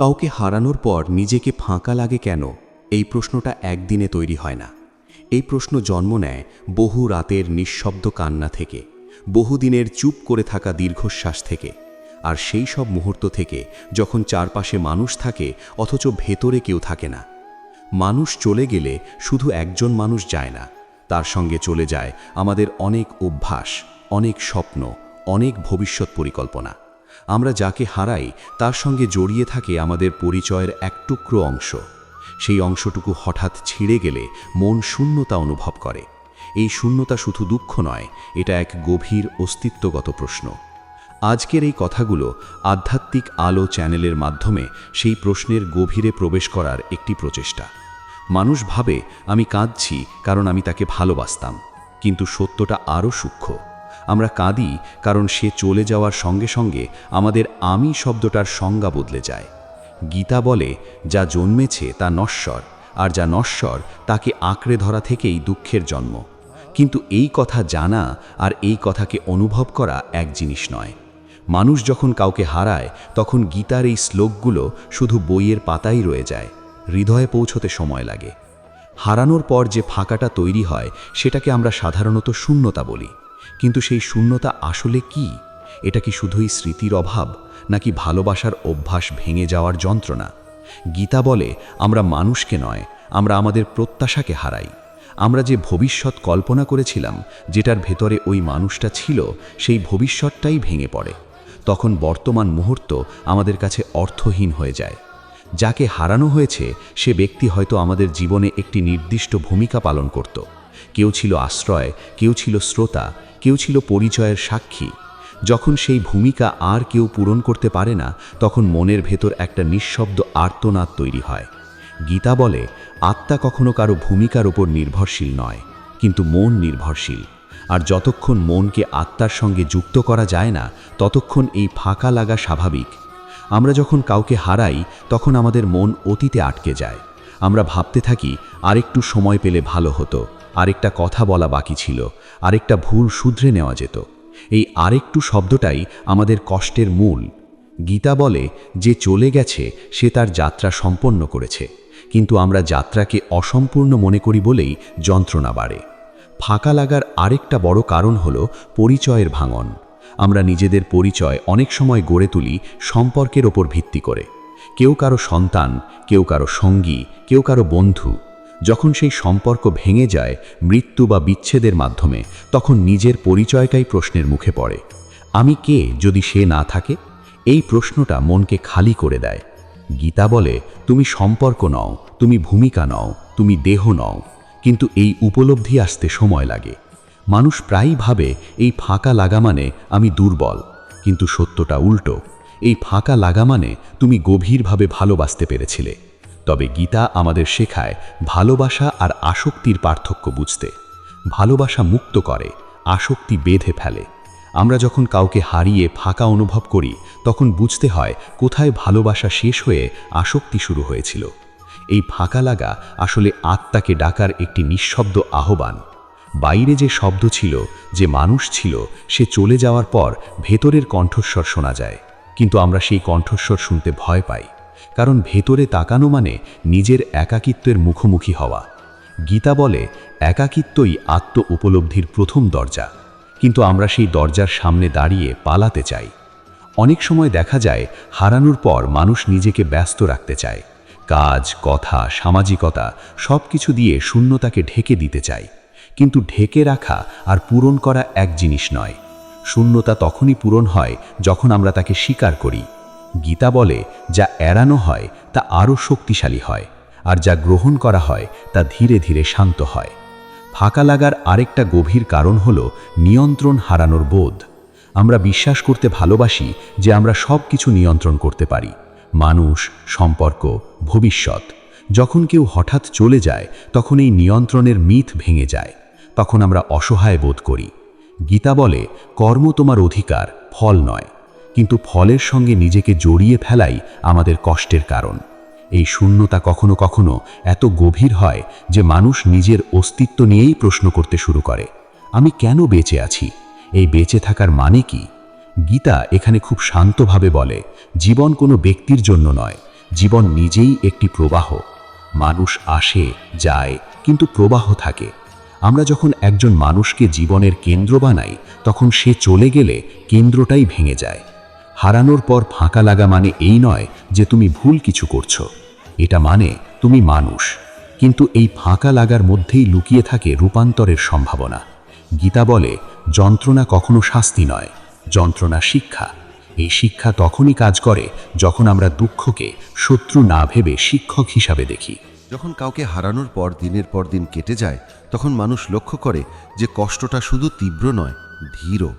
কাউকে হারানোর পর নিজেকে ফাঁকা লাগে কেন? এই প্রশ্নটা একদিনে তৈরি হয় না। এই প্রশ্ন জন্ম নেয় বহু রাতের নিঃশব্দ কান্না থেকে বহুদিনের চুপ করে থাকা দীর্ঘশ্বাস থেকে, আর সেই সব মুহূর্ত থেকে যখন চারপাশে মানুষ থাকে অথচ ভেতরে কেউ থাকে না। মানুষ চলে গেলে শুধু একজন মানুষ যায় না, তার সঙ্গে চলে যায় আমাদের অনেক অভ্যাস, অনেক স্বপ্ন, অনেক ভবিষ্যৎ পরিকল্পনা। আমরা যাকে হারাই, তার সঙ্গে জড়িয়ে থাকে আমাদের পরিচয়ের এক টুকরো অংশ। সেই অংশটুকু হঠাৎ ছিঁড়ে গেলে মন শূন্যতা অনুভব করে। এই শূন্যতা শুধু দুঃখ নয়, এটা এক গভীর অস্তিত্বগত প্রশ্ন। আজকের এই কথাগুলো আধ্যাত্মিক আলো চ্যানেলের মাধ্যমে সেই প্রশ্নের গভীরে প্রবেশ করার একটি প্রচেষ্টা। মানুষ ভাবে, আমি কাঁদছি কারণ আমি তাকে ভালোবাসতাম। কিন্তু সত্যটা আরও সূক্ষ্ম। আমরা কাঁদি কারণ সে চলে যাওয়ার সঙ্গে সঙ্গে আমাদের আমি শব্দটার সংজ্ঞা বদলে যায়। গীতা বলে, যা জন্মেছে তা নশ্বর, আর যা নশ্বর তাকে আঁকড়ে ধরা থেকেই দুঃখের জন্ম। কিন্তু এই কথা জানা আর এই কথাকে অনুভব করা এক জিনিস নয়। মানুষ যখন কাউকে হারায়, তখন গীতার এই শ্লোকগুলো শুধু বইয়ের পাতাই রয়ে যায়, হৃদয়ে পৌঁছতে সময় লাগে। হারানোর পর যে ফাঁকাটা তৈরি হয়, সেটাকে আমরা সাধারণত শূন্যতা বলি। কিন্তু সেই শূন্যতা আসলে কি? এটা কি শুধুই স্মৃতির অভাব, নাকি ভালোবাসার অভ্যাস ভেঙে যাওয়ার যন্ত্রণা? গীতা বলে, আমরা মানুষকে নয়, আমরা আমাদের প্রত্যাশাকে হারাই। আমরা যে ভবিষ্যৎ কল্পনা করেছিলাম, যেটার ভেতরে ওই মানুষটা ছিল, সেই ভবিষ্যৎটাই ভেঙে পড়ে। তখন বর্তমান মুহূর্ত আমাদের কাছে অর্থহীন হয়ে যায়। যাকে হারানো হয়েছে, সে ব্যক্তি হয়তো আমাদের জীবনে একটি নির্দিষ্ট ভূমিকা পালন করত। কেউ ছিল আশ্রয়, কেউ ছিল শ্রোতা কেউ ছিল পরিচয়ের সাক্ষী। যখন সেই ভূমিকা আর কেউ পূরণ করতে পারে না, তখন মনের ভেতর একটা নিঃশব্দ আর্তনাদ তৈরি হয়। গীতা বলে, আত্মা কখনো কারও ভূমিকার উপর নির্ভরশীল নয়, কিন্তু মন নির্ভরশীল। আর যতক্ষণ মনকে আত্মার সঙ্গে যুক্ত করা যায় না, ততক্ষণ এই ফাঁকা লাগা স্বাভাবিক। আমরা যখন কাউকে হারাই, তখন আমাদের মন অতীতে আটকে যায়। আমরা ভাবতে থাকি, আরেকটু সময় পেলে ভালো হতো। আরেকটা কথা বলা বাকি ছিল, আরেকটা ভুল শুধরে নেওয়া যেত। এই আরেকটু শব্দটাই আমাদের কষ্টের মূল। গীতা বলে, যে চলে গেছে, সে তার যাত্রা সম্পন্ন করেছে। কিন্তু আমরা যাত্রাকে অসম্পূর্ণ মনে করি বলেই যন্ত্রণা বাড়ে। ফাঁকা লাগার আরেকটা বড় কারণ হল পরিচয়ের ভাঙন। আমরা নিজেদের পরিচয় অনেক সময় গড়ে তুলি সম্পর্কের ওপর ভিত্তি করে। কেউ কারও সন্তান, কেউ কারও সঙ্গী, কেউ কারও বন্ধু যখন সেই সম্পর্ক ভেঙে যায় মৃত্যু বা বিচ্ছেদের মাধ্যমে, তখন নিজের পরিচয়টাই প্রশ্নের মুখে পড়ে। আমি কে যদি সে না থাকে? এই প্রশ্নটা মনকে খালি করে দেয়। গীতা বলে, তুমি সম্পর্ক নও, তুমি ভূমিকা নও, তুমি দেহ নও। কিন্তু এই উপলব্ধি আসতে সময় লাগে। মানুষ প্রায়ই ভাবে, এই ফাঁকা লাগা মানে আমি দুর্বল। কিন্তু সত্যটা উল্টো, এই ফাঁকা লাগা মানে তুমি গভীরভাবে ভালোবাসতে পেরেছিলে। তবে গীতা আমাদের শেখায় ভালোবাসা আর আসক্তির পার্থক্য বুঝতে। ভালোবাসা মুক্ত করে, আসক্তি বেঁধে ফেলে। আমরা যখন কাউকে হারিয়ে ফাঁকা অনুভব করি, তখন বুঝতে হয় কোথায় ভালোবাসা শেষ হয়ে আসক্তি শুরু হয়েছিল। এই ফাঁকা লাগা আসলে আত্মাকে ডাকার একটি নিঃশব্দ আহ্বান। বাইরে যে শব্দ ছিল, যে মানুষ ছিল, সে চলে যাওয়ার পর ভেতরের কণ্ঠস্বর শোনা যায়। কিন্তু আমরা সেই কণ্ঠস্বর শুনতে ভয় পাই। কারণ ভেতরে তাকানো মানে নিজের একাকিত্বের মুখোমুখি হওয়া। গীতা বলে, একাকিত্বই আত্ম উপলব্ধির প্রথম দরজা। কিন্তু আমরা সেই দরজার সামনে দাঁড়িয়ে পালাতে চাই। অনেক সময় দেখা যায়, হারানোর পর মানুষ নিজেকে ব্যস্ত রাখতে চায়। কাজ, কথা, সামাজিকতা সব কিছু দিয়ে শূন্যতাকে ঢেকে দিতে চায়। কিন্তু ঢেকে রাখা আর পূরণ করা এক জিনিস নয়। শূন্যতা তখনই পূরণ হয় যখন আমরা তাকে স্বীকার করি। গীতা বলে, যা এড়ানো হয়, তা আরও শক্তিশালী হয়, আর যা গ্রহণ করা হয়, তা ধীরে ধীরে শান্ত হয়। ফাঁকা লাগার আরেকটা গভীর কারণ হল নিয়ন্ত্রণ হারানোর বোধ। আমরা বিশ্বাস করতে ভালোবাসি যে আমরা সব কিছু নিয়ন্ত্রণ করতে পারি, মানুষ, সম্পর্ক, ভবিষ্যৎ। যখন কেউ হঠাৎ চলে যায়, তখন এই নিয়ন্ত্রণের মিথ ভেঙে যায়, তখন আমরা অসহায় বোধ করি। গীতা বলে, কর্ম তোমার অধিকার, ফল নয়। কিন্তু ফলের সঙ্গে নিজেকে জড়িয়ে ফেলাই আমাদের কষ্টের কারণ। এই শূন্যতা কখনো কখনো এত গভীর হয় যে মানুষ নিজের অস্তিত্ব নিয়েই প্রশ্ন করতে শুরু করে, আমি কেন বেঁচে আছি? এই বেঁচে থাকার মানে কি? গীতা এখানে খুব শান্তভাবে বলে, জীবন কোনো ব্যক্তির জন্য নয়, জীবন নিজেই একটি প্রবাহ। মানুষ আসে, যায়, কিন্তু প্রবাহ থাকে। আমরা যখন একজন মানুষকে জীবনের কেন্দ্র বানাই, তখন সে চলে গেলে কেন্দ্রটাই ভেঙে যায়। হারানোর পর ফাঁকা লাগা মানে এই নয় যে তুমি ভুল কিছু করছ। এটা মানে তুমি মানুষ। কিন্তু এই ফাঁকা লাগার মধ্যেই লুকিয়ে থাকে রূপান্তরের সম্ভাবনা। গীতা বলে, যন্ত্রণা কখনো শাস্তি নয়, যন্ত্রণা শিক্ষা। এই শিক্ষা তখনই কাজ করে যখন আমরা দুঃখকে শত্রু না ভেবে শিক্ষক হিসাবে দেখি। যখন কাউকে হারানোর পর, দিনের পর দিন কেটে যায়, তখন মানুষ লক্ষ্য করে যে কষ্টটা শুধু তীব্র নয়, ধীরও।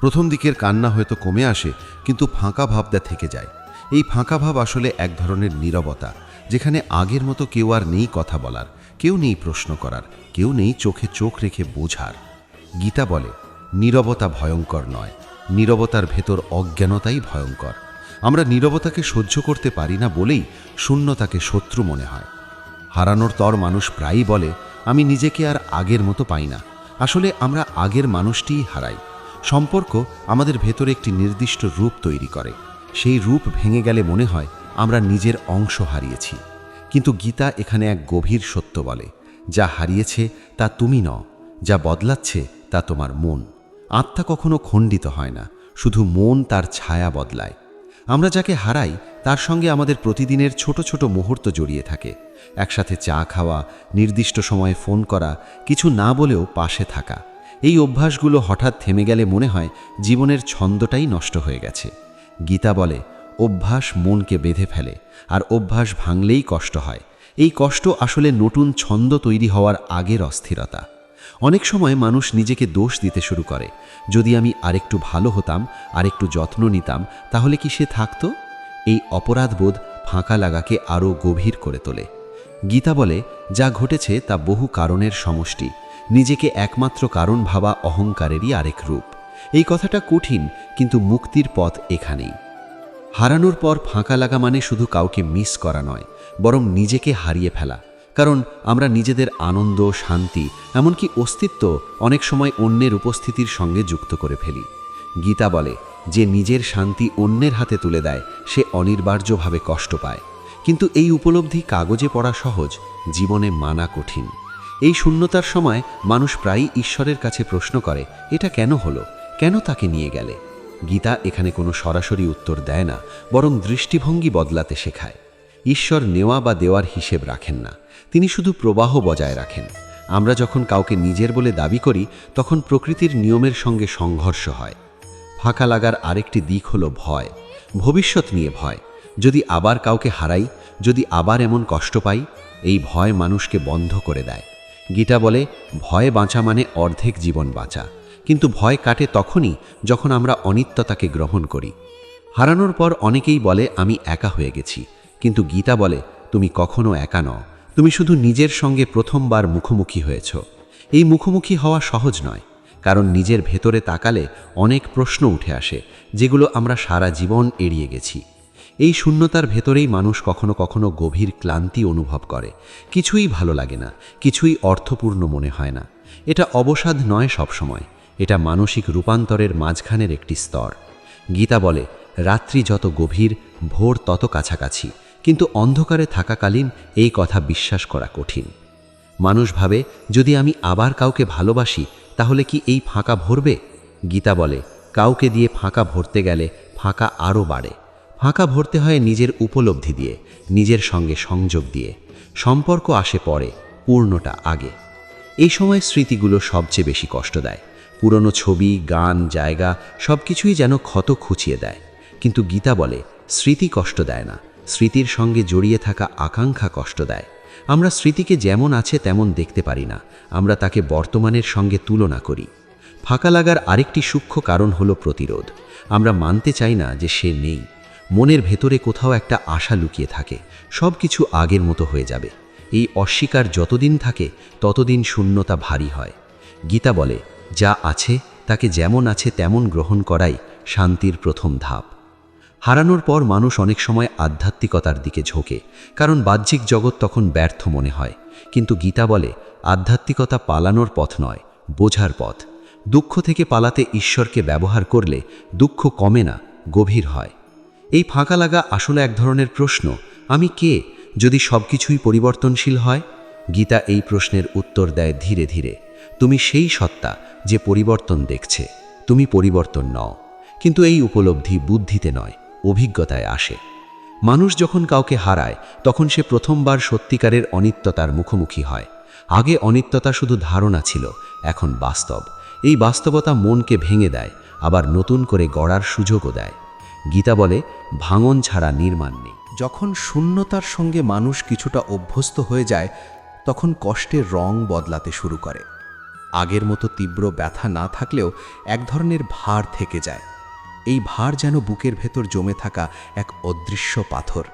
প্রথম দিকের কান্না হয়তো কমে আসে, কিন্তু ফাঁকা ভাবটা থেকে যায়। এই ফাঁকা ভাব আসলে এক ধরনের নীরবতা, যেখানে আগের মতো কেউ আর নেই কথা বলার, কেউ নেই প্রশ্ন করার, কেউ নেই চোখে চোখ রেখে বোঝার। গীতা বলে, নীরবতা ভয়ঙ্কর নয়, নীরবতার ভেতর অজ্ঞানতাই ভয়ঙ্কর। আমরা নীরবতাকে সহ্য করতে পারি না বলেই শূন্যতাকে শত্রু মনে হয়। হারানোর তর মানুষ প্রায়ই বলে, আমি নিজেকে আর আগের মতো পাই না। আসলে আমরা আগের মানুষটিই হারাই। সম্পর্ক আমাদের ভেতরে একটি নির্দিষ্ট রূপ তৈরি করে। সেই রূপ ভেঙে গেলে মনে হয় আমরা নিজের অংশ হারিয়েছি। কিন্তু গীতা এখানে এক গভীর সত্য বলে, যা হারিয়েছে তা তুমি ন যা বদলাচ্ছে তা তোমার মন। আত্মা কখনো খণ্ডিত হয় না, শুধু মন তার ছায়া বদলায়। আমরা যাকে হারাই, তার সঙ্গে আমাদের প্রতিদিনের ছোট ছোট মুহূর্ত জড়িয়ে থাকে। একসাথে চা খাওয়া, নির্দিষ্ট সময়ে ফোন করা, কিছু না বলেও পাশে থাকা। এই অভ্যাসগুলো হঠাৎ থেমে গেলে মনে হয় জীবনের ছন্দটাই নষ্ট হয়ে গেছে। গীতা বলে, অভ্যাস মনকে বেঁধে ফেলে, আর অভ্যাস ভাঙলেই কষ্ট হয়। এই কষ্ট আসলে নতুন ছন্দ তৈরি হওয়ার আগের অস্থিরতা। অনেক সময় মানুষ নিজেকে দোষ দিতে শুরু করে। যদি আমি আরেকটু ভালো হতাম, আরেকটু যত্ন নিতাম, তাহলে কি সে থাকতো? এই অপরাধবোধ ফাঁকা লাগাকে আরও গভীর করে তোলে। গীতা বলে, যা ঘটেছে তা বহু কারণের সমষ্টি। নিজেকে একমাত্র কারণ ভাবা অহংকারেরই আরেক রূপ। এই কথাটা কঠিন, কিন্তু মুক্তির পথ এখানেই। হারানোর পর ফাঁকা লাগা মানে শুধু কাউকে মিস করা নয়, বরং নিজেকে হারিয়ে ফেলা। কারণ আমরা নিজেদের আনন্দ, শান্তি, এমনকি অস্তিত্ব অনেক সময় অন্যের উপস্থিতির সঙ্গে যুক্ত করে ফেলি। গীতা বলে, যে নিজের শান্তি অন্যের হাতে তুলে দেয়, সে অনিবার্যভাবে কষ্ট পায়। কিন্তু এই উপলব্ধি কাগজে পড়া সহজ, জীবনে মানা কঠিন। এই শূন্যতার সময় মানুষ প্রায়ই ঈশ্বরের কাছে প্রশ্ন করে, এটা কেন হলো? কেন তাকে নিয়ে গেলে? গীতা এখানে কোনো সরাসরি উত্তর দেয় না, বরং দৃষ্টিভঙ্গি বদলাতে শেখায়। ঈশ্বর নেওয়া বা দেওয়ার হিসেব রাখেন না, তিনি শুধু প্রবাহ বজায় রাখেন। আমরা যখন কাউকে নিজের বলে দাবি করি, তখন প্রকৃতির নিয়মের সঙ্গে সংঘর্ষ হয়। ফাঁকা লাগার আরেকটি দিক হলো ভয়, ভবিষ্যৎ নিয়ে ভয়। যদি আবার কাউকে হারাই, যদি আবার এমন কষ্ট পাই, এই ভয় মানুষকে বন্ধ করে দেয়। গীতা বলে, ভয় বাঁচা মানে অর্ধেক জীবন বাঁচা। কিন্তু ভয় কাটে তখনই যখন আমরা অনিত্যতাকে গ্রহণ করি। হারানোর পর অনেকেই বলে, আমি একা হয়ে গেছি। কিন্তু গীতা বলে, তুমি কখনো একা নও। তুমি শুধু নিজের সঙ্গে প্রথমবার মুখোমুখি হয়েছ। এই মুখোমুখি হওয়া সহজ নয়, কারণ নিজের ভেতরে তাকালে অনেক প্রশ্ন উঠে আসে, যেগুলো আমরা সারা জীবন এড়িয়ে গেছি। এই শূন্যতার ভেতরেই মানুষ কখনো কখনো গভীর ক্লান্তি অনুভব করে। কিছুই ভালো লাগে না, কিছুই অর্থপূর্ণ মনে হয় না। এটা অবসাদ নয় সবসময়, এটা মানসিক রূপান্তরের মাঝখানের একটি স্তর। গীতা বলে, রাত্রি যত গভীর, ভোর তত কাছাকাছি। কিন্তু অন্ধকারে থাকাকালীন এই কথা বিশ্বাস করা কঠিন। মানুষ ভাবে, যদি আমি আবার কাউকে ভালোবাসি, তাহলে কি এই ফাঁকা ভরবে? গীতা বলে, কাউকে দিয়ে ফাঁকা ভরতে গেলে ফাঁকা আরও বাড়ে। ফাঁকা ভরতে হয় নিজের উপলব্ধি দিয়ে, নিজের সঙ্গে সংযোগ দিয়ে। সম্পর্ক আসে পরে, পূর্ণটা আগে। এই সময় স্মৃতিগুলো সবচেয়ে বেশি কষ্ট দেয়। পুরনো ছবি, গান, জায়গা সব কিছুই যেন ক্ষত খুঁচিয়ে দেয়। কিন্তু গীতা বলে, স্মৃতি কষ্ট দেয় না। স্মৃতির সঙ্গে জড়িয়ে থাকা আকাঙ্ক্ষা কষ্ট দেয়। আমরা স্মৃতিকে যেমন আছে তেমন দেখতে পারি না। আমরা তাকে বর্তমানের সঙ্গে তুলনা করি। ফাঁকা লাগার আরেকটি সূক্ষ্ম কারণ হলো প্রতিরোধ। আমরা মানতে চাই না যে সে নেই। মনের ভেতরে কোথাও একটা আশা লুকিয়ে থাকে সব কিছু আগের মতো হয়ে যাবে। এই অস্বীকার যতদিন থাকে, ততদিন শূন্যতা ভারী হয়। গীতা বলে, যা আছে, তাকে যেমন আছে তেমন গ্রহণ করাই শান্তির প্রথম ধাপ। হারানোর পর মানুষ অনেক সময় আধ্যাত্মিকতার দিকে ঝোঁকে, কারণ বাহ্যিক জগৎ তখন ব্যর্থ মনে হয়। কিন্তু গীতা বলে, আধ্যাত্মিকতা পালানোর পথ নয়, বোঝার পথ। দুঃখ থেকে পালাতে ঈশ্বরকে ব্যবহার করলে দুঃখ কমে না, গভীর হয়। এই ফাঁকা লাগা আসলে এক ধরনের প্রশ্ন, আমি কে? যদি সব কিছুই পরিবর্তনশীল হয়? গীতা এই প্রশ্নের উত্তর দেয় ধীরে ধীরে, তুমি সেই সত্তা যে পরিবর্তন দেখছে, তুমি পরিবর্তন নও। কিন্তু এই উপলব্ধি বুদ্ধিতে নয়, অভিজ্ঞতায় আসে। মানুষ যখন কাউকে হারায়, তখন সে প্রথমবার সত্যিকারের অনিত্যতার মুখোমুখি হয়। আগে অনিত্যতা শুধু ধারণা ছিল, এখন বাস্তব। এই বাস্তবতা মনকে ভেঙে দেয়, আবার নতুন করে গড়ার সুযোগও দেয়। গীতা বলে ভাঙন ছাড়া নির্মাণ নেই। যখন শূন্যতার সঙ্গে মানুষ কিছুটা অভ্যস্ত হয়ে যায়, তখন কষ্টের রং বদলাতে শুরু করে। আগের মতো তীব্র ব্যথা না থাকলেও এক ধরনের ভার থেকে যায়। এই ভার যেন বুকের ভেতর জমে থাকা এক অদৃশ্য পাথর।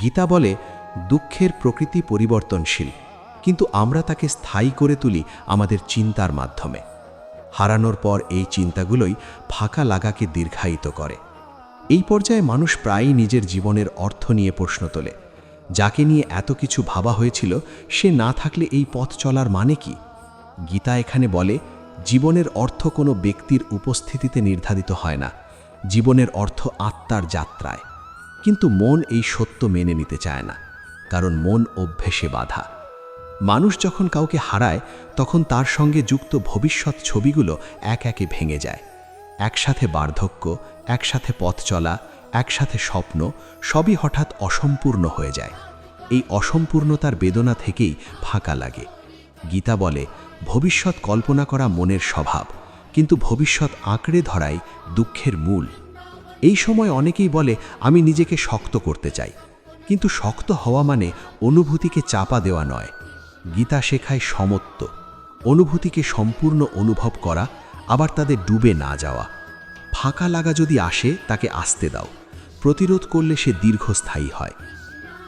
গীতা বলে, দুঃখের প্রকৃতি পরিবর্তনশীল, কিন্তু আমরা তাকে স্থায়ী করে তুলি আমাদের চিন্তার মাধ্যমে। হারানোর পর এই চিন্তাগুলোই ফাঁকা লাগাকে দীর্ঘায়িত করে। এই পর্যায়ে মানুষ প্রায়ই নিজের জীবনের অর্থ নিয়ে প্রশ্ন তোলে। যাকে নিয়ে এত কিছু ভাবা হয়েছিল, সে না থাকলে এই পথ চলার মানে কি? গীতা এখানে বলে, জীবনের অর্থ কোনো ব্যক্তির উপস্থিতিতে নির্ধারিত হয় না। জীবনের অর্থ আত্মার যাত্রায়। কিন্তু মন এই সত্য মেনে নিতে চায় না, কারণ মন অভ্যেসে বাধা। মানুষ যখন কাউকে হারায়, তখন তার সঙ্গে যুক্ত ভবিষ্যৎ ছবিগুলো এক একে ভেঙে যায়। একসাথে বার্ধক্য একসাথে পথ চলা, একসাথে স্বপ্ন, সবই হঠাৎ অসম্পূর্ণ হয়ে যায়। এই অসম্পূর্ণতার বেদনা থেকেই ফাঁকা লাগে। গীতা বলে, ভবিষ্যৎ কল্পনা করা মনের স্বভাব, কিন্তু ভবিষ্যৎ আঁকড়ে ধরাই দুঃখের মূল। এই সময় অনেকেই বলে, আমি নিজেকে শক্ত করতে চাই। কিন্তু শক্ত হওয়া মানে অনুভূতিকে চাপা দেওয়া নয়। গীতা শেখায় সমত্ব। অনুভূতিকে সম্পূর্ণ অনুভব করা, আবার তাদের ডুবে না যাওয়া। ফাঁকা লাগা যদি আসে, তাকে আসতে দাও। প্রতিরোধ করলে সে দীর্ঘস্থায়ী হয়।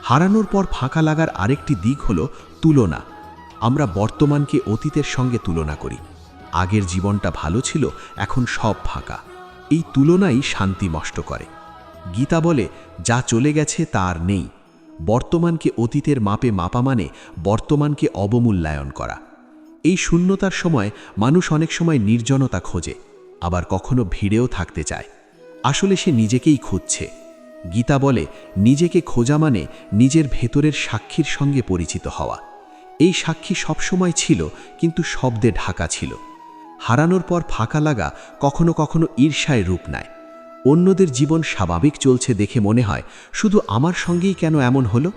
হারানোর পর ফাঁকা লাগার আরেকটি দিক হল তুলনা। আমরা বর্তমানকে অতীতের সঙ্গে তুলনা করি। আগের জীবনটা ভালো ছিল, এখন সব ফাঁকা। এই তুলনাই শান্তি নষ্ট করে। গীতা বলে, যা চলে গেছে তার নেই। বর্তমানকে অতীতের মাপে মাপা মানে বর্তমানকে অবমূল্যায়ন করা। এই শূন্যতার সময় মানুষ অনেক সময় নির্জনতা খোঁজে। আবার কখনো ভিড়েও থাকতে চায়। আসলে সে নিজেকেই খুঁজছে। গীতা বলে, নিজেকে খোঁজা মানে নিজের ভেতরের সাক্ষীর সঙ্গে পরিচিত হওয়া। এই সাক্ষী সবসময় ছিল, কিন্তু শব্দে ঢাকা ছিল। হারানোর পর ফাঁকা লাগা কখনো কখনো ঈর্ষায় রূপ নেয়। অন্যদের জীবন স্বাভাবিক চলছে দেখে মনে হয়, শুধু আমার সঙ্গেই কেন এমন হলো?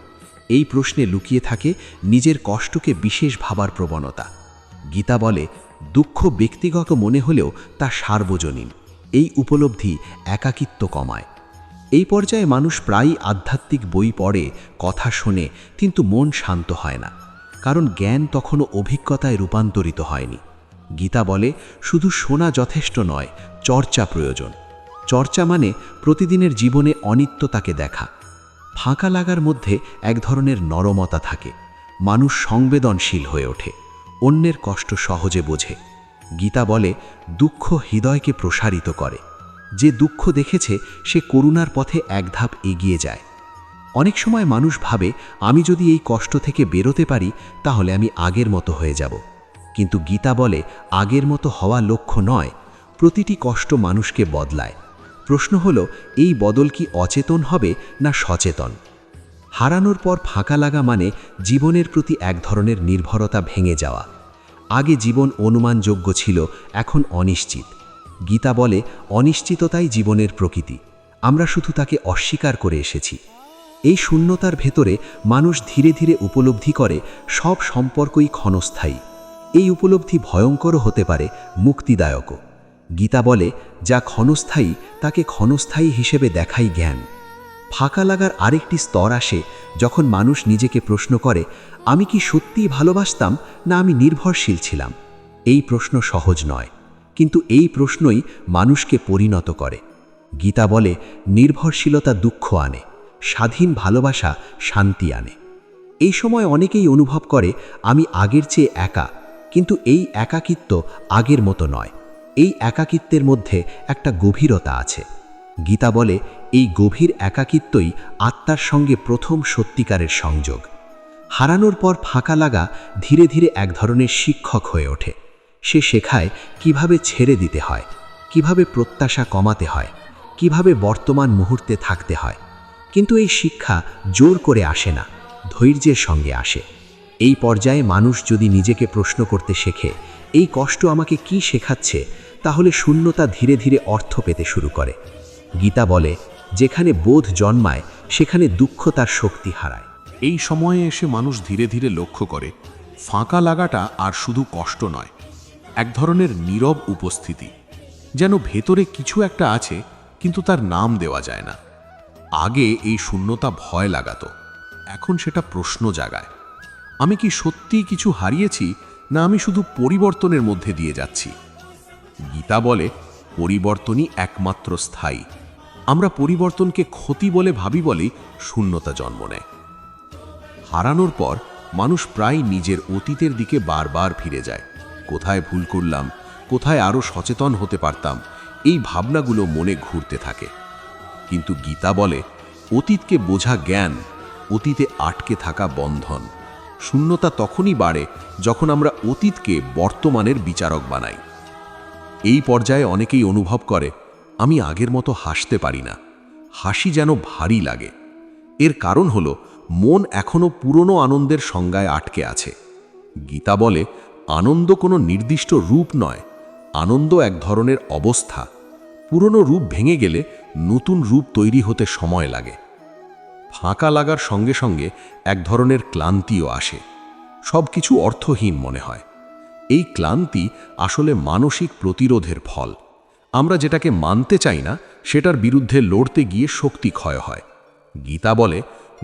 এই প্রশ্নে লুকিয়ে থাকে নিজের কষ্টকে বিশেষ ভাবার প্রবণতা। গীতা বলে দুঃখ ব্যক্তিগত মনে হলেও তা সার্বজনীন। এই উপলব্ধি একাকিত্ব কমায়। এই পর্যায়ে মানুষ প্রায়ই আধ্যাত্মিক বই পড়ে, কথা শোনে, কিন্তু মন শান্ত হয় না। কারণ জ্ঞান তখনও অভিজ্ঞতায় রূপান্তরিত হয়নি। গীতা বলে, শুধু শোনা যথেষ্ট নয়, চর্চা প্রয়োজন। চর্চা মানে প্রতিদিনের জীবনে অনিত্যতাকে দেখা। ফাঁকা লাগার মধ্যে এক ধরনের নরমতা থাকে। মানুষ সংবেদনশীল হয়ে ওঠে। অন্যের কষ্ট সহজে বোঝে। গীতা বলে, দুঃখ হৃদয়কে প্রসারিত করে। যে দুঃখ দেখেছে, সে করুণার পথে এক ধাপ এগিয়ে যায়। অনেক সময় মানুষ ভাবে, আমি যদি এই কষ্ট থেকে বেরোতে পারি, তাহলে আমি আগের মতো হয়ে যাব। কিন্তু গীতা বলে, আগের মতো হওয়া লক্ষ্য নয়, প্রতিটি কষ্ট মানুষকে বদলায়। প্রশ্ন হলো, এই বদল কি অচেতন হবে না সচেতন? হারানোর পর ফাঁকা লাগা মানে জীবনের প্রতি এক ধরনের নির্ভরতা ভেঙে যাওয়া। আগে জীবন অনুমানযোগ্য ছিল, এখন অনিশ্চিত। গীতা বলে, অনিশ্চিততাই জীবনের প্রকৃতি। আমরা শুধু তাকে অস্বীকার করে এসেছি। এই শূন্যতার ভেতরে মানুষ ধীরে ধীরে উপলব্ধি করে, সব সম্পর্কই ক্ষণস্থায়ী। এই উপলব্ধি ভয়ঙ্করও হতে পারে, মুক্তিদায়কও। গীতা বলে, যা ক্ষণস্থায়ী, তাকে ক্ষণস্থায়ী হিসেবে দেখাই জ্ঞান। ফাঁকা লাগার আরেকটি স্তর আসে যখন মানুষ নিজেকে প্রশ্ন করে, আমি কি সত্যিই ভালোবাসতাম না আমি নির্ভরশীল ছিলাম? এই প্রশ্ন সহজ নয়, কিন্তু এই প্রশ্নই মানুষকে পরিণত করে। গীতা বলে, নির্ভরশীলতা দুঃখ আনে, স্বাধীন ভালোবাসা শান্তি আনে। এই সময় অনেকেই অনুভব করে, আমি আগের চেয়ে একা, কিন্তু এই একাকিত্ব আগের মতো নয়। এই একাকিত্বের মধ্যে একটা গভীরতা আছে। গীতা বলে, এই গভীর একাকিত্বই আত্মার সঙ্গে প্রথম সত্যিকারের সংযোগ। হারানোর পর ফাঁকা লাগা ধীরে ধীরে এক ধরনের শিক্ষক হয়ে ওঠে। সে শেখায় কীভাবে ছেড়ে দিতে হয়, কীভাবে প্রত্যাশা কমাতে হয়, কীভাবে বর্তমান মুহূর্তে থাকতে হয়। কিন্তু এই শিক্ষা জোর করে আসে না, ধৈর্যের সঙ্গে আসে। এই পর্যায়ে মানুষ যদি নিজেকে প্রশ্ন করতে শেখে, এই কষ্ট আমাকে কি শেখাচ্ছে, তাহলে শূন্যতা ধীরে ধীরে অর্থ পেতে শুরু করে। গীতা বলে, যেখানে বোধ জন্মায়, সেখানে দুঃখ তার শক্তি হারায়। এই সময়ে এসে মানুষ ধীরে ধীরে লক্ষ্য করে, ফাঁকা লাগাটা আর শুধু কষ্ট নয়, এক ধরনের নীরব উপস্থিতি। যেন ভেতরে কিছু একটা আছে, কিন্তু তার নাম দেওয়া যায় না। আগে এই শূন্যতা ভয় লাগাত, এখন সেটা প্রশ্ন জাগায়। আমি কি সত্যিই কিছু হারিয়েছি, না আমি শুধু পরিবর্তনের মধ্যে দিয়ে যাচ্ছি? গীতা বলে, পরিবর্তনই একমাত্র স্থায়ী। আমরা পরিবর্তনকে ক্ষতি বলে ভাবি বলেই শূন্যতা জন্ম নেয়। হারানোর পর মানুষ প্রায় নিজের অতীতের দিকে বারবার ফিরে যায়। কোথায় ভুল করলাম, কোথায় আরও সচেতন হতে পারতাম, এই ভাবনাগুলো মনে ঘুরতে থাকে। কিন্তু গীতা বলে, অতীতকে বোঝা জ্ঞান, অতীতে আটকে থাকা বন্ধন। শূন্যতা তখনই বাড়ে যখন আমরা অতীতকে বর্তমানের বিচারক বানাই। এই পর্যায়ে অনেকেই অনুভব করে আমি আগের মতো হাসতে পারি না। হাসি যেন ভারী লাগে। এর কারণ হলো, মন এখনও পুরনো আনন্দের সংজ্ঞায় আটকে আছে। গীতা বলে, আনন্দ কোনো নির্দিষ্ট রূপ নয়, আনন্দ এক ধরনের অবস্থা। পুরনো রূপ ভেঙে গেলে নতুন রূপ তৈরি হতে সময় লাগে। ফাঁকা লাগার সঙ্গে সঙ্গে এক ধরনের ক্লান্তিও আসে। সব কিছু অর্থহীন মনে হয়। এই ক্লান্তি আসলে মানসিক প্রতিরোধের ফল। আমরা যেটাকে মানতে চাই না, সেটার বিরুদ্ধে লড়তে গিয়ে শক্তি ক্ষয় হয়। গীতা বলে,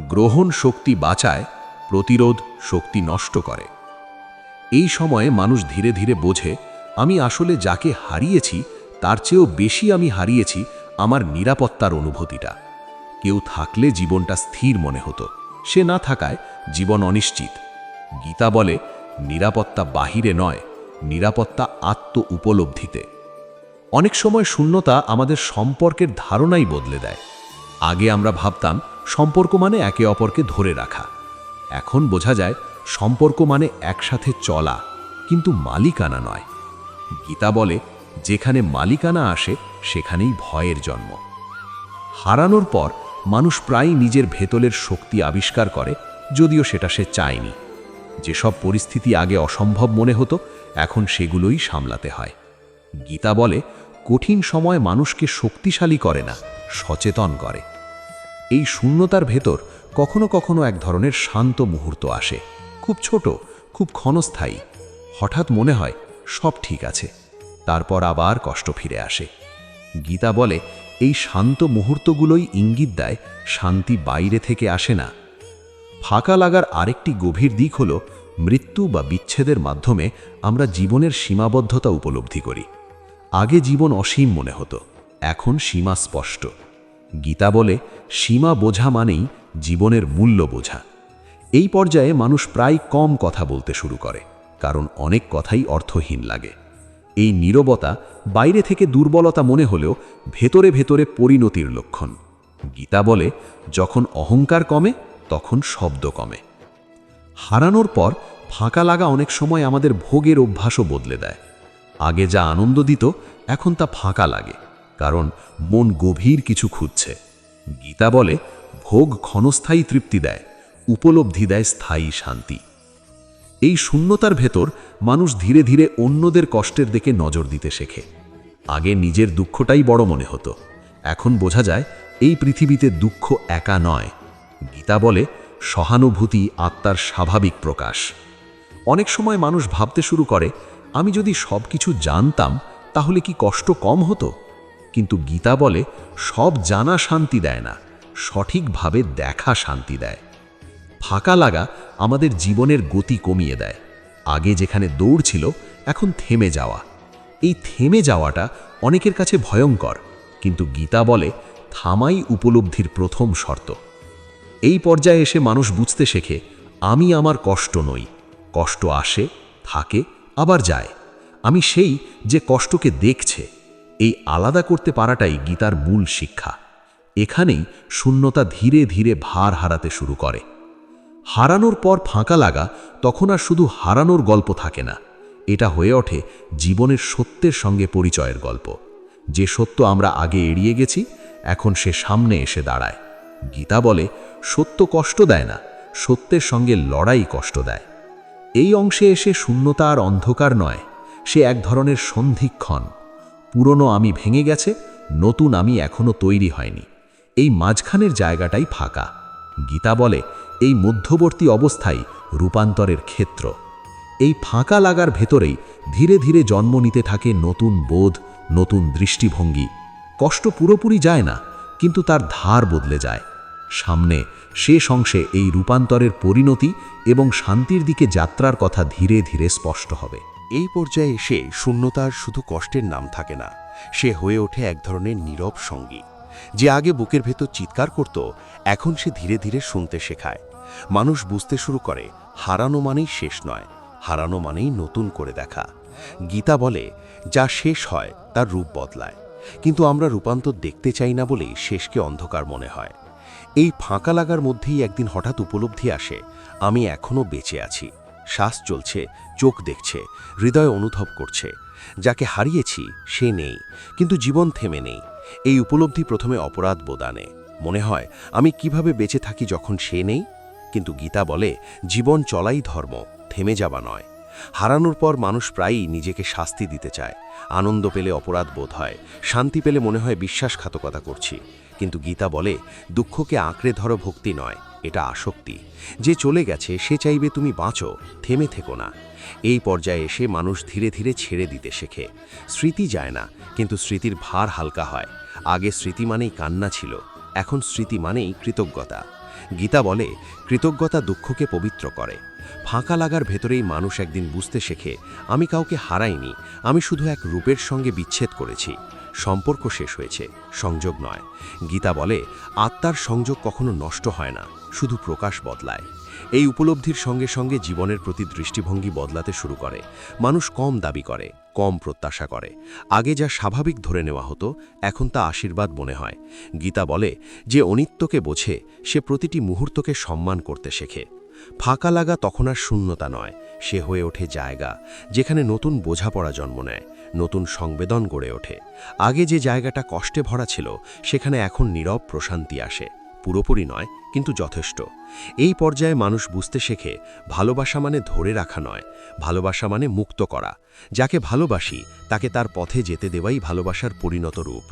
গ্রহণ শক্তি বাঁচায়, প্রতিরোধ শক্তি নষ্ট করে। এই সময়ে মানুষ ধীরে ধীরে বোঝে, আমি আসলে যাকে হারিয়েছি, তার চেয়েও বেশি আমি হারিয়েছি আমার নিরাপত্তার অনুভূতিটা। কেউ থাকলে জীবনটা স্থির মনে হতো, সে না থাকায় জীবন অনিশ্চিত। গীতা বলে, নিরাপত্তা বাহিরে নয়, নিরাপত্তা আত্ম উপলব্ধিতে অনেক সময় শূন্যতা আমাদের সম্পর্কের ধারণাই বদলে দেয়। আগে আমরা ভাবতাম, সম্পর্ক মানে একে অপরকে ধরে রাখা। এখন বোঝা যায়, সম্পর্ক মানে একসাথে চলা, কিন্তু মালিকানা নয়। গীতা বলে, যেখানে মালিকানা আসে, সেখানেই ভয়ের জন্ম। হারানোর পর, মানুষ প্রায় নিজের ভেতরের শক্তি আবিষ্কার করে, যদিও সেটা সে চায়নি। যেসব পরিস্থিতি আগে অসম্ভব মনে হতো, এখন সেগুলোই সামলাতে হয়। গীতা বলে কঠিন সময় মানুষকে শক্তিশালী করে না, সচেতন করে। এই শূন্যতার ভেতর কখনো কখনো এক ধরনের শান্ত মুহূর্ত আসে। খুব ছোট, খুব ক্ষণস্থায়ী। হঠাৎ মনে হয় সব ঠিক আছে। তারপর আবার কষ্ট ফিরে আসে। গীতা বলে, এই শান্ত মুহূর্তগুলোই ইঙ্গিত দেয় শান্তি বাইরে থেকে আসে না। ফাঁকা লাগার আরেকটি গভীর দিক হল, মৃত্যু বা বিচ্ছেদের মাধ্যমে আমরা জীবনের সীমাবদ্ধতা উপলব্ধি করি। আগে জীবন অসীম মনে হতো, এখন সীমা স্পষ্ট। গীতা বলে, সীমা বোঝা মানেই জীবনের মূল্য বোঝা। এই পর্যায়ে মানুষ প্রায় কম কথা বলতে শুরু করে, কারণ অনেক কথাই অর্থহীন লাগে। এই নীরবতা বাইরে থেকে দুর্বলতা মনে হলেও ভেতরে ভেতরে পরিণতির লক্ষণ। গীতা বলে, যখন অহংকার কমে, তখন শব্দ কমে। হারানোর পর ফাঁকা লাগা অনেক সময় আমাদের ভোগের অভ্যাসও বদলে দেয়। আগে যা আনন্দ দিত, এখন তা ফাঁকা লাগে, কারণ মন গভীর কিছু খুঁজছে। গীতা বলে, ভোগ ক্ষণস্থায়ী তৃপ্তি দেয়, উপলব্ধি দেয় স্থায়ী শান্তি। এই শূন্যতার ভেতর মানুষ ধীরে ধীরে অন্যদের কষ্টের দিকে নজর দিতে শেখে। আগে নিজের দুঃখটাই বড় মনে হতো, এখন বোঝা যায় এই পৃথিবীতে দুঃখ একা নয়। গীতা বলে, সহানুভূতি আত্মার স্বাভাবিক প্রকাশ। অনেক সময় মানুষ ভাবতে শুরু করে আমি যদি সব কিছু জানতাম, তাহলে কি কষ্ট কম হতো? কিন্তু গীতা বলে, সব জানা শান্তি দেয় না, সঠিকভাবে দেখা শান্তি দেয়। ফাঁকা লাগা আমাদের জীবনের গতি কমিয়ে দেয়। আগে যেখানে দৌড় ছিল, এখন থেমে যাওয়া। এই থেমে যাওয়াটা অনেকের কাছে ভয়ঙ্কর, কিন্তু গীতা বলে, থামাই উপলব্ধির প্রথম শর্ত। এই পর্যায়ে এসে মানুষ বুঝতে শেখে, আমি আমার কষ্ট নই, কষ্ট আসে, থাকে আবার যায়। আমি সেই যে কষ্টকে দেখছে, এই আলাদা করতে পারাটাই গীতার মূল শিক্ষা। এখানেই শূন্যতা ধীরে ধীরে ভার হারাতে শুরু করে। হারানোর পর ফাঁকা লাগা তখন আর শুধু হারানোর গল্প থাকে না। এটা হয়ে ওঠে জীবনের সত্যের সঙ্গে পরিচয়ের গল্প। যে সত্য আমরা আগে এড়িয়ে গেছি, এখন সে সামনে এসে দাঁড়ায়। গীতা বলে, সত্য কষ্ট দেয় না, সত্যের সঙ্গে লড়াই কষ্ট দেয়। এই অংশে এসে শূন্যতা আর অন্ধকার নয়, সে এক ধরনের সন্ধিক্ষণ। পুরনো আমি ভেঙে গেছে, নতুন আমি এখনও তৈরি হয়নি। এই মাঝখানের জায়গাটাই ফাঁকা। গীতা বলে, এই মধ্যবর্তী অবস্থাই রূপান্তরের ক্ষেত্র। এই ফাঁকা লাগার ভেতরেই ধীরে ধীরে জন্ম নিতে থাকে নতুন বোধ, নতুন দৃষ্টিভঙ্গি। কষ্ট পুরোপুরি যায় না, কিন্তু তার ধার বদলে যায়। সামনে শেষ অংশে এই রূপান্তরের পরিণতি এবং শান্তির দিকে যাত্রার কথা ধীরে ধীরে স্পষ্ট হবে। এই পর্যায়ে এসে শূন্যতার শুধু কষ্টের নাম থাকে না, সে হয়ে ওঠে এক ধরনের নীরব সঙ্গী। যে আগে বুকের ভেতর চিৎকার করত, এখন সে ধীরে ধীরে শুনতে শেখায়। মানুষ বুঝতে শুরু করে, হারানো মানেই শেষ নয়, হারানো মানেই নতুন করে দেখা। গীতা বলে, যা শেষ হয়, তার রূপ বদলায়। কিন্তু আমরা রূপান্তর দেখতে চাই না বলেই শেষকে অন্ধকার মনে হয়। এই ফাঁকা লাগার মধ্যেই একদিন হঠাৎ উপলব্ধি আসে, আমি এখনও বেঁচে আছি। শ্বাস চলছে, চোখ দেখছে, হৃদয় অনুভব করছে। যাকে হারিয়েছি, সে নেই, কিন্তু জীবন থেমে নেই। এই উপলব্ধি প্রথমে অপরাধ বোদানে মনে হয়, আমি কীভাবে বেঁচে থাকি যখন সে নেই? কিন্তু গীতা বলে, জীবন চলাই ধর্ম, থেমে যাওয়া নয়। হারানোর পর মানুষ প্রায়ই নিজেকে শাস্তি দিতে চায়। আনন্দ পেলে অপরাধ বোধ হয়, শান্তি পেলে মনে হয় বিশ্বাসঘাতকতা করছি। কিন্তু গীতা বলে, দুঃখকে আঁকড়ে ধরো ভক্তি নয়, এটা আসক্তি। যে চলে গেছে, সে চাইবে তুমি বাঁচো, থেমে থেকো না। এই পর্যায়ে এসে মানুষ ধীরে ধীরে ছেড়ে দিতে শেখে। স্মৃতি যায় না, কিন্তু স্মৃতির ভার হালকা হয়। আগে স্মৃতি মানেই কান্না ছিল, এখন স্মৃতি মানেই কৃতজ্ঞতা। গীতা বলে, কৃতজ্ঞতা দুঃখকে পবিত্র করে। ফাঁকা লাগার ভেতরেই মানুষ একদিন বুঝতে শেখে, আমি কাউকে হারাইনি, আমি শুধু এক রূপের সঙ্গে বিচ্ছেদ করেছি। সম্পর্ক শেষ হয়েছে, সংযোগ নয়। গীতা বলে, আত্মার সংযোগ কখনো নষ্ট হয় না, শুধু প্রকাশ বদলায়। এই উপলব্ধির সঙ্গে সঙ্গে জীবনের প্রতি দৃষ্টিভঙ্গি বদলাতে শুরু করে। মানুষ কম দাবি করে, কম প্রত্যাশা করে। আগে যা স্বাভাবিক ধরে নেওয়া হতো, এখন তা আশীর্বাদ মনে হয়। গীতা বলে, যে অনিত্যকে বোঝে, সে প্রতিটি মুহূর্তকে সম্মান করতে শেখে। ফাঁকা লাগা তখন আর শূন্যতা নয়, সে হয়ে ওঠে জায়গা, যেখানে নতুন বোঝাপড়া জন্ম নেয়, নতুন সংবেদন গড়ে ওঠে। আগে যে জায়গাটা কষ্টে ভরা ছিল, সেখানে এখন নীরব প্রশান্তি আসে। পুরোপুরি নয়, কিন্তু যথেষ্ট। এই পর্যায়ে মানুষ বুঝতে শেখে, ভালোবাসা মানে ধরে রাখা নয়, ভালোবাসা মানে মুক্ত করা। যাকে ভালোবাসি, তাকে তার পথে যেতে দেওয়াই ভালোবাসার পরিণত রূপ।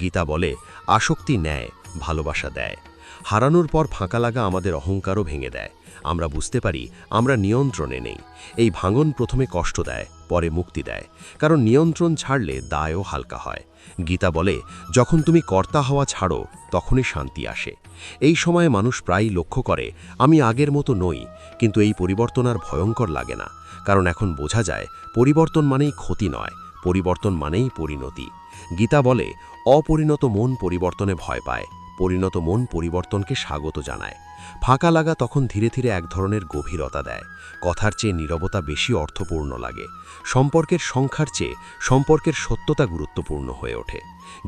গীতা বলে, আসক্তি নেয়, ভালোবাসা দেয়। হারানোর পর ফাঁকা লাগা আমাদের অহংকারও ভেঙে দেয়। আমরা বুঝতে পারি আমরা নিয়ন্ত্রণে নেই। এই ভাঙন প্রথমে কষ্ট দেয়, পরে মুক্তি দেয়। কারণ নিয়ন্ত্রণ ছাড়লে দায়ও হালকা হয়। গীতা বলে, যখন তুমি কর্তা হওয়া ছাড়ো, তখনই শান্তি আসে। এই সময়ে মানুষ প্রায়ই লক্ষ্য করে, আমি আগের মতো নই, কিন্তু এই পরিবর্তন আর ভয়ঙ্কর লাগে না। কারণ এখন বোঝা যায়, পরিবর্তন মানেই ক্ষতি নয়, পরিবর্তন মানেই পরিণতি। গীতা বলে, অপরিণত মন পরিবর্তনে ভয় পায়। পরিণত মন পরিবর্তনকে স্বাগত জানায়। ফাঁকা লাগা তখন ধীরে ধীরে এক ধরনের গভীরতা দেয়। কথার চেয়ে নীরবতা বেশি অর্থপূর্ণ লাগে। সম্পর্কের সংখ্যার চেয়ে সম্পর্কের সত্যতা গুরুত্বপূর্ণ হয়ে ওঠে।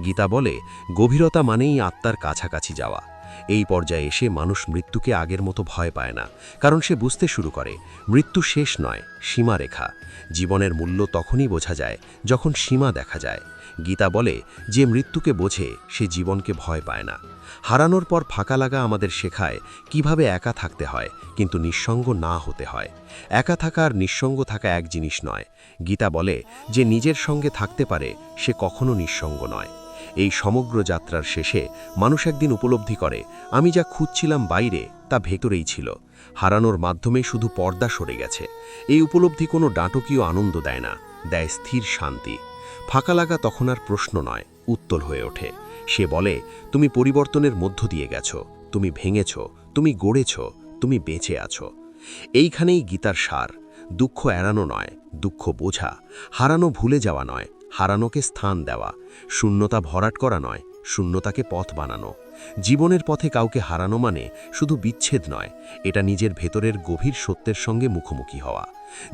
গীতা বলে, গভীরতা মানেই আত্মার কাছাকাছি যাওয়া। এই পর্যায়ে এসে মানুষ মৃত্যুকে আগের মতো ভয় পায় না, কারণ সে বুঝতে শুরু করে, মৃত্যু শেষ নয়, সীমারেখা। জীবনের মূল্য তখনই বোঝা যায়, যখন সীমা দেখা যায়। গীতা বলে, যে মৃত্যুকে বোঝে, সে জীবনকে ভয় পায় না। হারানোর পর ফাঁকা লাগা আমাদের শেখায় কীভাবে একা থাকতে হয়, কিন্তু নিঃসঙ্গ না হতে হয়। একা থাকা আর নিঃসঙ্গ থাকা এক জিনিস নয়। গীতা বলে, যে নিজের সঙ্গে থাকতে পারে, সে কখনো নিঃসঙ্গ নয়। এই সমগ্র যাত্রার শেষে মানুষ একদিন উপলব্ধি করে, আমি যা খুঁজছিলাম বাইরে, তা ভেতরেই ছিল। হারানোর মাধ্যমে শুধু পর্দা সরে গেছে। এই উপলব্ধি কোনো ডাঁটকীয় আনন্দ দেয় না, দেয় স্থির শান্তি। ফাঁকা লাগা তখন আর প্রশ্ন নয়, উত্তল হয়ে ওঠে। সে বলে, তুমি পরিবর্তনের মধ্য দিয়ে গেছো, তুমি ভেঙেছ, তুমি গড়েছ, তুমি বেঁচে আছো। এইখানেই গীতার সার। দুঃখ এড়ানো নয়, দুঃখ বোঝা। হারানো ভুলে যাওয়া নয়, হারানোকে স্থান দেওয়া। শূন্যতা ভরাট করা নয়, শূন্যতাকে পথ বানানো। জীবনের পথে কাউকে হারানো মানে শুধু বিচ্ছেদ নয়, এটা নিজের ভেতরের গভীর সত্যের সঙ্গে মুখোমুখি হওয়া।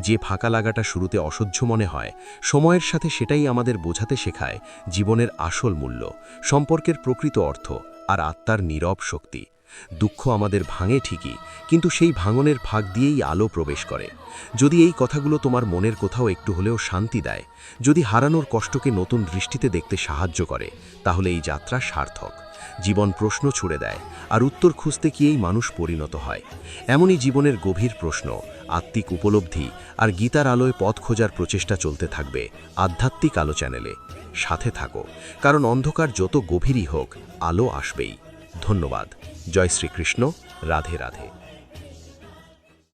যে ফাঁকা লাগাটা শুরুতে অসহ্য মনে হয়, সময়ের সাথে সেটাই আমাদের বোঝাতে শেখায় জীবনের আসল মূল্য, সম্পর্কের প্রকৃত অর্থ আর আত্মার নীরব শক্তি। দুঃখ আমাদের ভাঙে ঠিকই, কিন্তু সেই ভাঙনের ফাঁক দিয়েই আলো প্রবেশ করে। যদি এই কথাগুলো তোমার মনের কোথাও একটু হলেও শান্তি দেয়, যদি হারানোর কষ্টকে নতুন দৃষ্টিতে দেখতে সাহায্য করে, তাহলে এই যাত্রা সার্থক। জীবন প্রশ্ন ছুড়ে দেয়, আর উত্তর খুঁজতে গিয়েই মানুষ পরিণত হয়। এমনই জীবনের গভীর প্রশ্ন, আত্মিক উপলব্ধি আর গীতার আলোয় পথ খোঁজার প্রচেষ্টা চলতে থাকবে আধ্যাত্মিক আলো চ্যানেলে। সাথে থাকো, কারণ অন্ধকার যত গভীরই হোক, আলো আসবেই। ধন্যবাদ। জয় শ্রীকৃষ্ণ। রাধে রাধে।